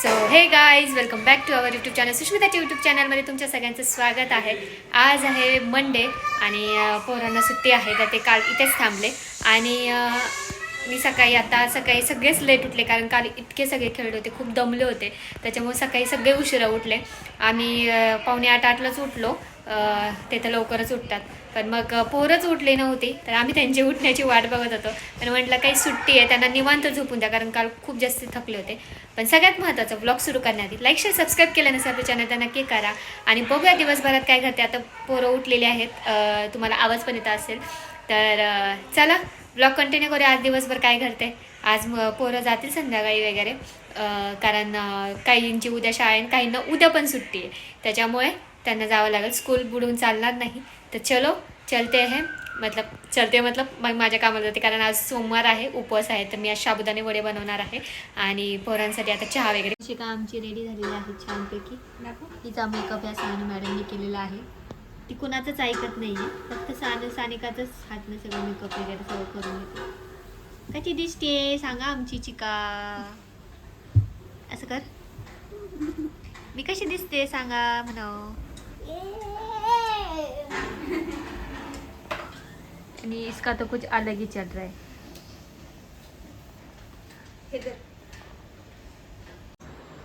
So hey guys welcome back to our YouTube channel सुष्मिताच्या YouTube चॅनलमध्ये तुमच्या सगळ्यांचं स्वागत आहे. आज आहे मंडे आणि पोरांना सुट्टी आहे तर ते काल इथेच थांबले. आणि मी सकाळी आता सकाळी सगळेच लेट उठले कारण काल इतके सगळे खेळले होते खूप दमले होते. त्याच्यामुळे सकाळी सगळे उशिरा उठले. आम्ही पावणे आठ आठलाच उठलो. ते तर लवकरच उठतात. पण मग पोरच उठली नव्हती. तर आम्ही त्यांची उठण्याची वाट बघत होतो. पण म्हटलं काही सुट्टी आहे त्यांना निवांत झोपून द्या कारण काल खूप जास्त थकले होते. पण सगळ्यात महत्त्वाचं ब्लॉग सुरू करण्याआधी लाईक शेअर सबस्क्राईब केलं नसेल आपल्या चॅनल त्यांना नक्की करा. आणि बघूया दिवसभरात काय घडते आता पोरं उठलेली आहेत. तुम्हाला आवाज पण येत असेल. तर चला ब्लॉग कंटिन्यू करूया. आज दिवसभर काय घडते आज म- पोरं जातील संध्याकाळी वगैरे. कारण काहींची उद्या शाळा आहे आणि काहींना उद्या पण सुट्टी आहे. त्याच्यामुळे त्यांना जावं लागेल. स्कूल बुडून चालणार नाही. तर चलो चलते आहे मतलब चलते मतलब मग माझ्या कामाला जाते. कारण आज सोमवार आहे उपवास आहे. तर मी आज साबुदाणे वडे बनवणार आहे. आणि पोरांसाठी आता चहा वगैरे. शिका आमची रेडी झालेली आहे छानपैकी. तिचा मेकअप या सानी मॅडमने केलेला आहे. ती कुणाचंच ऐकत नाही आहे फक्त सान सानिकाचंच हातनं सगळं मेकअप वगैरे सगळं करून घेते. कशी दिसते सांगा आमची चिका असं कर. मी कशी दिसते? सांगा म्हणावं. आणि इसका तो कुछ अलग ही चल रहा है.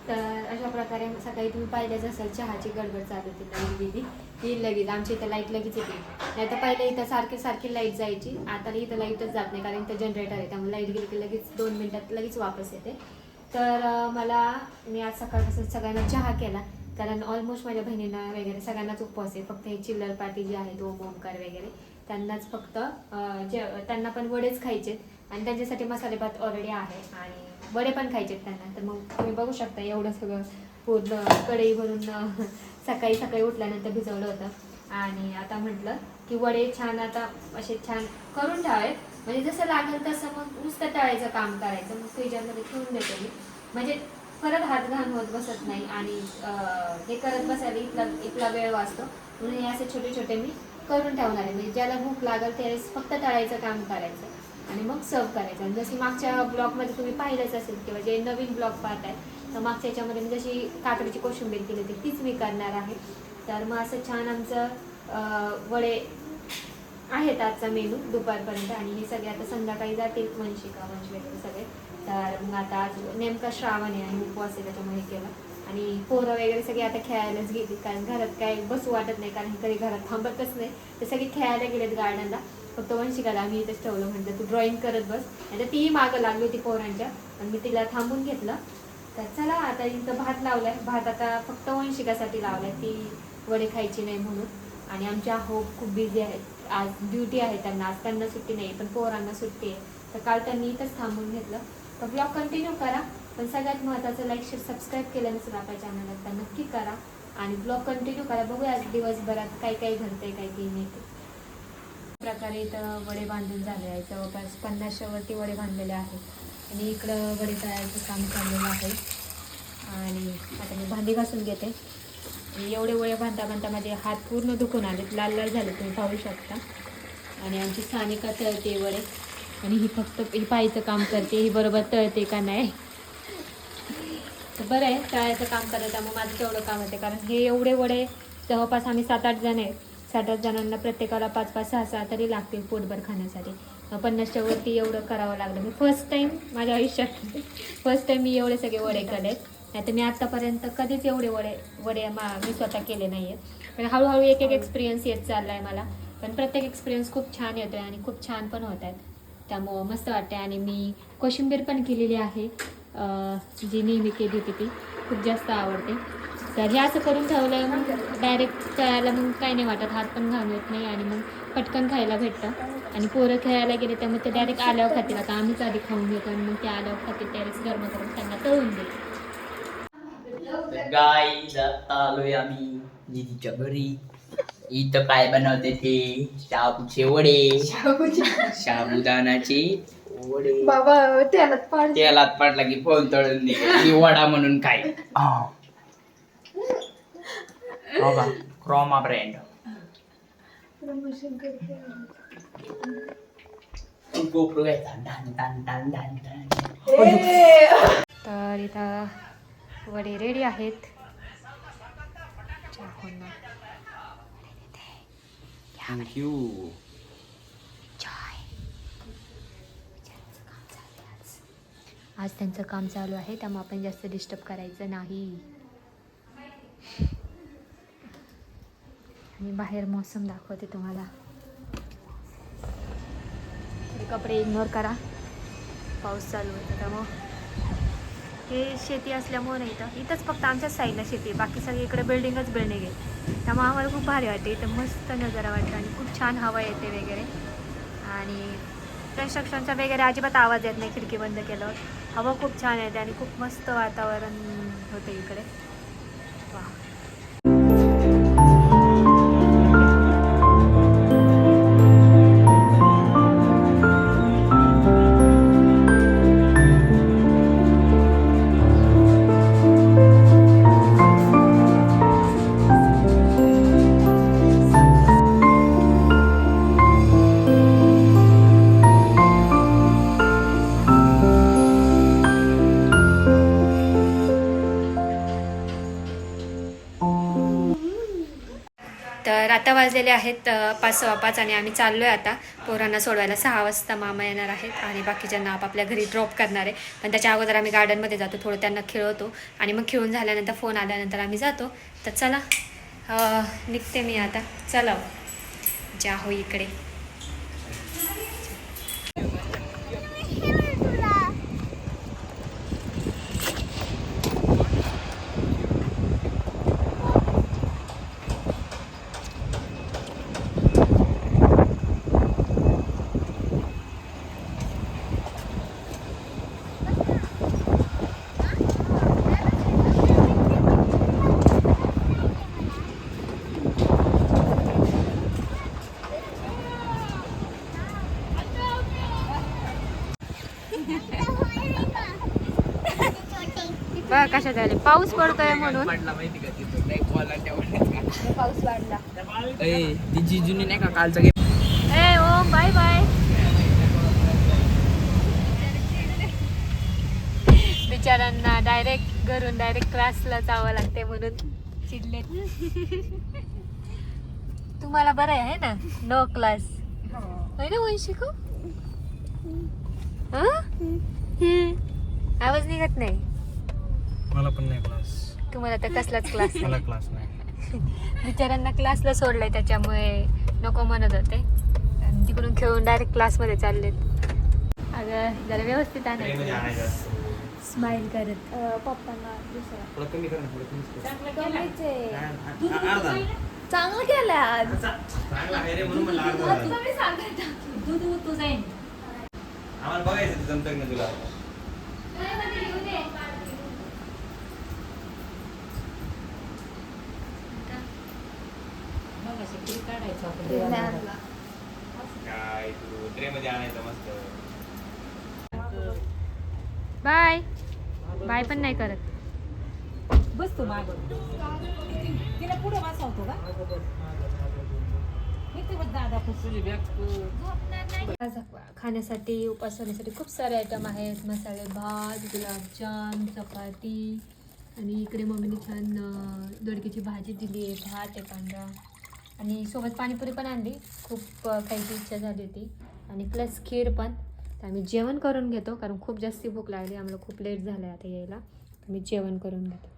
तर अशा प्रकारे सकाळी तुम्ही पाहिलेच असेल चहाची गडबड चालू होती नवीन दिदी ती लगेच आमच्या इथं लाइट लगेच येते. नाही तर पहिले इथं सारखी सारखी लाइट जायची. आता इथं लाईटच जात नाही कारण इथं जनरेटर आहे. त्यामुळे लाइट गेली की लगेच दोन मिनिटात लगेच वापस येते. तर मला मी आज सकाळपासून सगळ्यांना चहा केला. कारण ऑलमोस्ट माझ्या बहिणींना वगैरे सगळ्यांनाच उपवास आहे. फक्त हे चिल्लर पार्टी जी आहे ओम ओमकार वगैरे त्यांनाच फक्त जे त्यांना पण वडेच खायचे आणि त्यांच्यासाठी मसाले भात ऑलरेडी आहे आणि वडे पण खायचे त्यांना. तर मग तुम्ही बघू शकता एवढं सगळं पूर्ण कढई भरून सकाळी सकाळी उठल्यानंतर भिजवलं होतं. आणि आता म्हटलं की वडे छान आता असे छान करून ठेवावेत म्हणजे जसं लागेल तसं मग नुसतं तळायचं काम करायचं. मग फ्रीजरमध्ये ठेवून देते मी. म्हणजे परत हात घाण होत बसत नाही आणि हे करत बसायला इथला इथला वेळ वाचतो. म्हणून हे असे छोटे छोटे मी करून ठेवणार आहे. म्हणजे ज्याला भूक लागेल त्यावेळेस फक्त तळायचं काम करायचं आणि मग सर्व करायचं. आणि जशी मागच्या ब्लॉगमध्ये तुम्ही पाहिलंच असेल किंवा जे नवीन ब्लॉग पाहताय तर मागच्या याच्यामध्ये मी जशी काकडीची कोशिंबीर केली होती तीच मी करणार आहे. तर मग असं छान आमचं वडे आहेत आजचा मेनू दुपारपर्यंत आणि हे सगळे आता संध्याकाळी जातील वंशिका वंश वगैरे सगळे. तर मग आता आज नेमका श्रावण आहे आणि उपवास आहे त्याच्यामुळे हे केलं. आणि पोरं वगैरे सगळे आता खेळायलाच गेली कारण घरात काय बसू वाटत नाही कारण कधी घरात थांबतच नाही. तर सगळे खेळायला गेलेत गार्डनला. फक्त वंशिकाला आम्ही इथेच ठेवलं म्हणलं तू ड्रॉइंग करत बस. आता तर तीही मागं लागली होती पोरांच्या आणि मी तिला थांबून घेतलं. तर चला आता इथं भात लावलाय. भात आता फक्त वंशिकासाठी लावलाय ती वडे खायची नाही म्हणून. आणि आमच्या हो खूप बिझी आहेत. आज ड्युटी आहे त्यांना आज त्यांना सुट्टी नाही पण पोरांना सुट्टी आहे. तर काल त्यांनी इथंच थांबून घेतलं. तर ब्लॉग कंटिन्यू करा पण सगळ्यात महत्त्वाचं लाईक शेअर सबस्क्राईब केलं नसेल आपल्या चॅनल तर नक्की करा. आणि ब्लॉग कंटिन्यू करा. बघूया आज दिवसभरात काय काय घडतंय काय काही नाही. ते प्रकारे इथं वडे बांधून झाले आहे जवळपास पन्नासशेवरती वडे बांधलेले आहेत. आणि इकडं वडे तळायचं काम चाललेलं आहे. आणि आता मी भांडी घासून घेते. एवढे वडे बांधता बांधता माझे हात पूर्ण दुखून आलेत. लाल लाल झाले तुम्ही पाहू शकता. आणि आमची सानिका तळते वडे. आणि ही फक्त ही पायचं काम करते ही बरोबर तळते का नाही? तर बरं आहे तळायचं काम करायचं त्यामुळे माझं तेवढं काम होते. कारण हे एवढे वडे जवळपास आम्ही सात आठ जण आहेत. सात आठ जणांना प्रत्येकाला पाच पाच सहा सहा तरी लागतील पोटभर खाण्यासाठी. पन्नासच्या वरती एवढं करावं लागलं. मी फर्स्ट टाईम माझ्या आयुष्यात फर्स्ट टाईम मी एवढे सगळे वडे केले नाही तर मी आत्तापर्यंत कधीच एवढे वडे वडे मा मी स्वतः केले नाही आहेत पण हळूहळू एक एक एक्सपिरियन्स येत चालला आहे मला. पण प्रत्येक एक्सपिरियन्स खूप छान येतो आहे आणि खूप छान पण होत आहेत. त्यामुळं मस्त वाटते आणि मी कोशिंबीर पण केलेली आहे. जी नेहमी केली होती ती. खूप जास्त आवडते. तर हे असं करून ठेवलं मग डायरेक्ट तळायला मग काही नाही वाटत. हात पण घालून येत नाही आणि मग पटकन खायला भेटतं. आणि पोरं खेळायला गेले त्यामुळे ते डायरेक्ट आल्यावर खातील. आता आम्हीच आधी खाऊन घेतो आणि मग ते आल्यावर खातील. डायरेक्ट गरम करून त्यांना तळून देतो गाईज आलोय आम्ही घरी. इथं काय बनवते ते शाबूचे वडे शाबुदानाचे वडे बाबा त्याला पाड तेलात पडला की फोन तळून दे ही वडा म्हणून काय क्रोमा ब्रँड गोप्रो घ्यायचा डान डान डान डान डान तर इथं वडे रेडी आहेत काम चालू आहे आज. त्यांचं काम चालू आहे त्यामुळे आपण जास्त डिस्टर्ब करायचं नाही. आणि बाहेर मोसम दाखवते तुम्हाला. कपडे इग्नोर करा. पाऊस चालू होता त्यामुळं. हे शेती असल्यामुळे नाही इथं इथंच फक्त आमच्याच साईडला शेती आहे. बाकी सगळी इकडे बिल्डिंगच बिल्डिंग आहे. त्यामुळे आम्हाला खूप भारी वाटते. इथं मस्त नजारा वाटतं आणि खूप छान हवा येते वगैरे. आणि कन्स्ट्रक्शनचा वगैरे अजिबात आवाज येत नाही. खिडकी बंद केल्यावर. हवा खूप छान येते आणि खूप मस्त वातावरण होते इकडे. वा. तर आता वाजलेले आहेत पाच सव्वा पाच आणि आम्ही चाललो आहे आता. पोरांना सोडवायला सहा वाजता मामा येणार आहेत आणि बाकीच्यांना आपापल्या घरी ड्रॉप करणार आहे. पण त्याच्या अगोदर आम्ही गार्डनमध्ये जातो थोडं त्यांना खेळवतो आणि मग खेळून झाल्यानंतर फोन आल्यानंतर आम्ही जातो. तर चला निघते मी आता. चला हो. जा हो इकडे. बघा कशात आले? पाऊस पडतोय म्हणून. पाऊस वाढला. ए ती जिजूनी नाही का कालचं गेम ए ओ बाय बाय. बिचारांना डायरेक्ट घरून डायरेक्ट क्लासला जावं लागते म्हणून चिडले तुम्हाला बरं आहे ना? नो क्लास होय ना वंशिको हं? आवाज निघत नाही. मला पण नाही क्लास तुम्हाला तर कसलाच क्लास मला क्लास नाही. बिचाऱ्यांना क्लासला सोडलंय त्याच्यामुळे नको म्हणत होते. आणि तिकडून खेळून डायरेक्ट क्लासमध्ये चाललेत. अगं जरा व्यवस्थित आणायचं. स्माइल करत. अं, पप्पांना दुसरा. थोडं कमी कर ना थोडं कमी कर. कमीचे. आ- अर्धा. चांगलं केलं आज. चांगला आहे रे म्हणून म्हणलं अर्धा झाला. आम्हाला बघायचं ते जमतं की नाही तुला. काय तू ट्रेमध्ये आणायचं मस्त बाय. बाय पण नाही करत. बस तू माग. तिला पुढे बसवतो का? इथे बस दादा खाण्यासाठी उपास होण्यासाठी खूप सारे आयटम आहेत. मसाले भात गुलाबजाम चपाती. आणि इकडे मम्मीने छान अं, दोडक्याची भाजी दिली आहे. भात आहे पांढरा आणि सोबत पाणीपुरी पण आणली. खूप खायची इच्छा झाली होती. आणि प्लस खीर पण. तर आम्ही जेवण करून घेतो कारण खूप जास्ती भूक लागली. आम्हाला खूप लेट झालं आहे आता यायला. आम्ही मी जेवण करून घेतो.